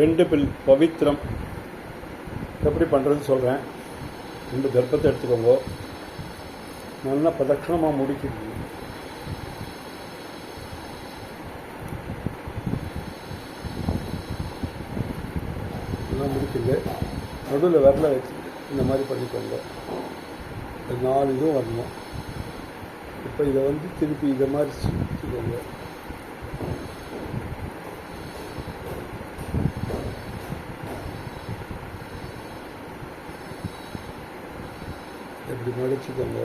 ரெண்டு பில் பவித்திரம் எப்படி பண்ணுறதுன்னு சொல்கிறேன் ரெண்டு கர்ப்பத்தை எடுத்துக்கோங்க. நல்லா பிரதட்சணமாக முடிக்கிறது நல்லா முடிக்கிறது நடுவில் விரல வச்சு இந்த மாதிரி பண்ணிக்கோங்க. நாலு இதுவும் வரணும். இப்போ இதை வந்து திருப்பி இதை மாதிரி சுற்றிக்கோங்க இப்படி மடிச்சுக்கோங்க.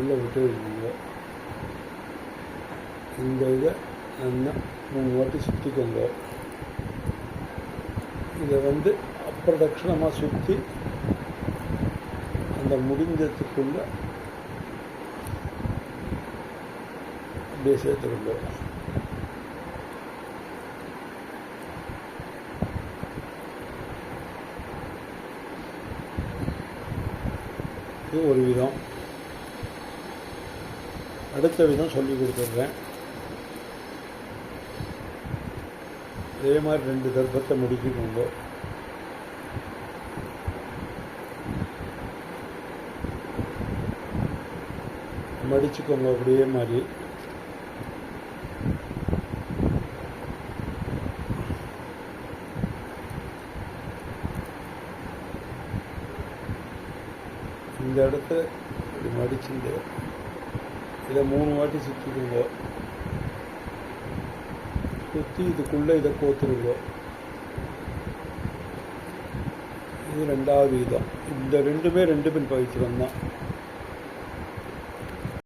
உள்ள விட்டு வைக்கோங்க இந்த இதை நல்லா மூணு வாட்டி சுற்றிக்கோங்க இதை வந்து அப்பிரதட்சிணமாக சுற்றி அந்த முடிஞ்சதுக்குள்ளே அப்படியே சேர்த்துக்கோங்க. இது ஒரு விதம். அடுத்த விதம் சொல்லி கொடுத்துட்றேன். அதே மாதிரி ரெண்டு கர்ப்பத்தை முடிக்கணுங்க. மடிச்சுக்கோங்க அப்படியே மாதிரி. இந்த இடத்த இப்படி மடிச்சுட்டு இதை மூணு வாட்டி சுற்றிடுங்க சுற்றி இதுக்குள்ளே இதை கோத்துருங்க. இது ரெண்டாவது விதம். இந்த ரெண்டுமே ரெண்டு பின் பயிற்சி தான்